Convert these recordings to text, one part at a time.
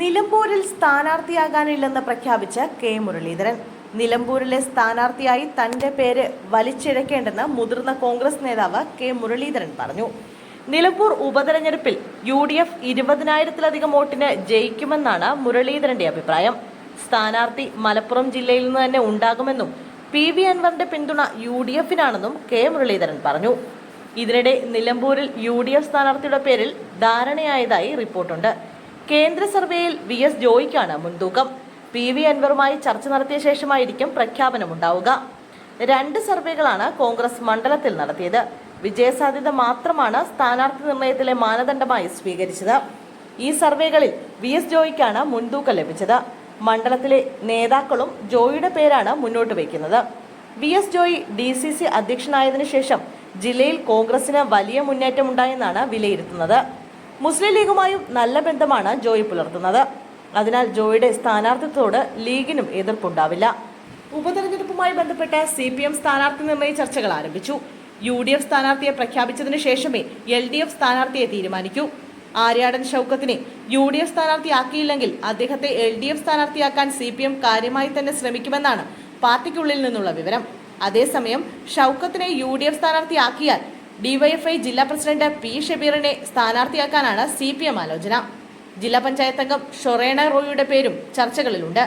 നിലമ്പൂരിൽ സ്ഥാനാർത്ഥിയാകാനില്ലെന്ന് പ്രഖ്യാപിച്ച കെ മുരളീധരൻ. നിലമ്പൂരിലെ സ്ഥാനാർത്ഥിയായി തന്റെ പേര് വലിച്ചിഴക്കേണ്ടെന്ന് മുതിർന്ന കോൺഗ്രസ് നേതാവ് കെ മുരളീധരൻ പറഞ്ഞു. നിലമ്പൂർ ഉപതെരഞ്ഞെടുപ്പിൽ യു ഡി എഫ് ഇരുപതിനായിരത്തിലധികം വോട്ടിന് ജയിക്കുമെന്നാണ് മുരളീധരന്റെ അഭിപ്രായം. സ്ഥാനാർത്ഥി മലപ്പുറം ജില്ലയിൽ നിന്ന് തന്നെ ഉണ്ടാകുമെന്നും പി വി അൻവറിന്റെ പിന്തുണ യു ഡി എഫിനാണെന്നും കെ മുരളീധരൻ പറഞ്ഞു. ഇതിനിടെ നിലമ്പൂരിൽ യു ഡി എഫ് സ്ഥാനാർത്ഥിയുടെ പേരിൽ ധാരണയായതായി റിപ്പോർട്ടുണ്ട്. കേന്ദ്ര സർവേയിൽ വി എസ് ജോയിക്കാണ് മുൻതൂക്കം. പി വി അൻവറുമായി ചർച്ച നടത്തിയ ശേഷമായിരിക്കും പ്രഖ്യാപനമുണ്ടാവുക. രണ്ട് സർവേകളാണ് കോൺഗ്രസ് മണ്ഡലത്തിൽ നടത്തിയത്. വിജയസാധ്യത മാത്രമാണ് സ്ഥാനാർത്ഥി നിർണയത്തിലെ മാനദണ്ഡമായി സ്വീകരിച്ചത്. ഈ സർവേകളിൽ വി എസ് ജോയിക്കാണ് മുൻതൂക്കം ലഭിച്ചത്. മണ്ഡലത്തിലെ നേതാക്കളും ജോയിയുടെ പേരാണ് മുന്നോട്ട് വയ്ക്കുന്നത്. V S Joy D C C അധ്യക്ഷനായതിനു ശേഷം ജില്ലയിൽ കോൺഗ്രസിന് വലിയ മുന്നേറ്റമുണ്ടായെന്നാണ് വിലയിരുത്തുന്നത്. മുസ്ലിം ലീഗുമായും നല്ല ബന്ധമാണ് ജോയി പുലർത്തുന്നത്. അതിനാൽ ജോയിയുടെ സ്ഥാനാർത്ഥിത്വത്തോട് ലീഗിനും എതിർപ്പുണ്ടാവില്ല. ഉപതെരഞ്ഞെടുപ്പുമായി ബന്ധപ്പെട്ട് സി പി എം സ്ഥാനാർത്ഥി നിർണയ ചർച്ചകൾ ആരംഭിച്ചു. യു ഡി എഫ് സ്ഥാനാർത്ഥിയെ പ്രഖ്യാപിച്ചതിനു ശേഷമേ എൽ ഡി എഫ് സ്ഥാനാർത്ഥിയെ തീരുമാനിക്കൂ. ആര്യാടൻ ഷൗക്കത്തിനെ യു ഡി എഫ് സ്ഥാനാർത്ഥിയാക്കിയില്ലെങ്കിൽ അദ്ദേഹത്തെ എൽ ഡി എഫ് സ്ഥാനാർത്ഥിയാക്കാൻ സി പി എം കാര്യമായി തന്നെ ശ്രമിക്കുമെന്നാണ് പാർട്ടിക്കുള്ളിൽ നിന്നുള്ള വിവരം. അതേസമയം ഷൗക്കത്തിനെ യു ഡി എഫ് സ്ഥാനാർത്ഥിയാക്കിയാൽ ഡിവൈഎഫ്ഐ ജില്ലാ പ്രസിഡന്റ് പി ഷബീറിനെ സ്ഥാനാർത്ഥിയാക്കാനാണ് സി പി എം ആലോചന. ജില്ലാ പഞ്ചായത്ത് അംഗം ഷൊറേണ റോയിയുടെ പേരും ചർച്ചകളിലുണ്ട്.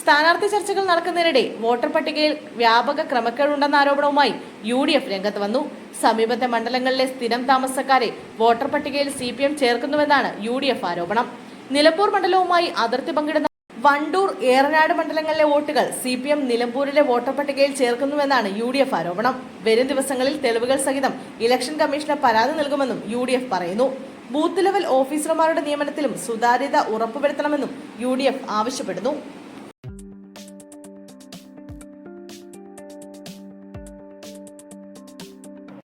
സ്ഥാനാർത്ഥി ചർച്ചകൾ നടക്കുന്നതിനിടെ വോട്ടർ പട്ടികയിൽ വ്യാപക ക്രമക്കേടുണ്ടെന്ന ആരോപണവുമായി യു ഡി എഫ് രംഗത്ത് വന്നു. സമീപത്തെ മണ്ഡലങ്ങളിലെ സ്ഥിരം താമസക്കാരെ വോട്ടർ പട്ടികയിൽ സി പി എം ചേർക്കുന്നുവെന്നാണ് യു ഡി എഫ് ആരോപണം. നിലമ്പൂർ മണ്ഡലവുമായി അതിർത്തി പങ്കിടുന്ന വണ്ടൂർ ഏറനാട് മണ്ഡലങ്ങളിലെ വോട്ടുകൾ സി പി എം നിലമ്പൂരിലെ വോട്ടർ പട്ടികയിൽ ചേർക്കുന്നുവെന്നാണ് യു ഡി എഫ് ആരോപണം. വരും ദിവസങ്ങളിൽ തെളിവുകൾ സഹിതം ഇലക്ഷൻ കമ്മീഷന് പരാതി നൽകുമെന്നും യു ഡി എഫ് പറയുന്നു. ബൂത്ത് ലെവൽ ഓഫീസർമാരുടെ നിയമനത്തിലും സുതാര്യത ഉറപ്പുവരുത്തണമെന്നും യു ഡി എഫ് ആവശ്യപ്പെടുന്നു.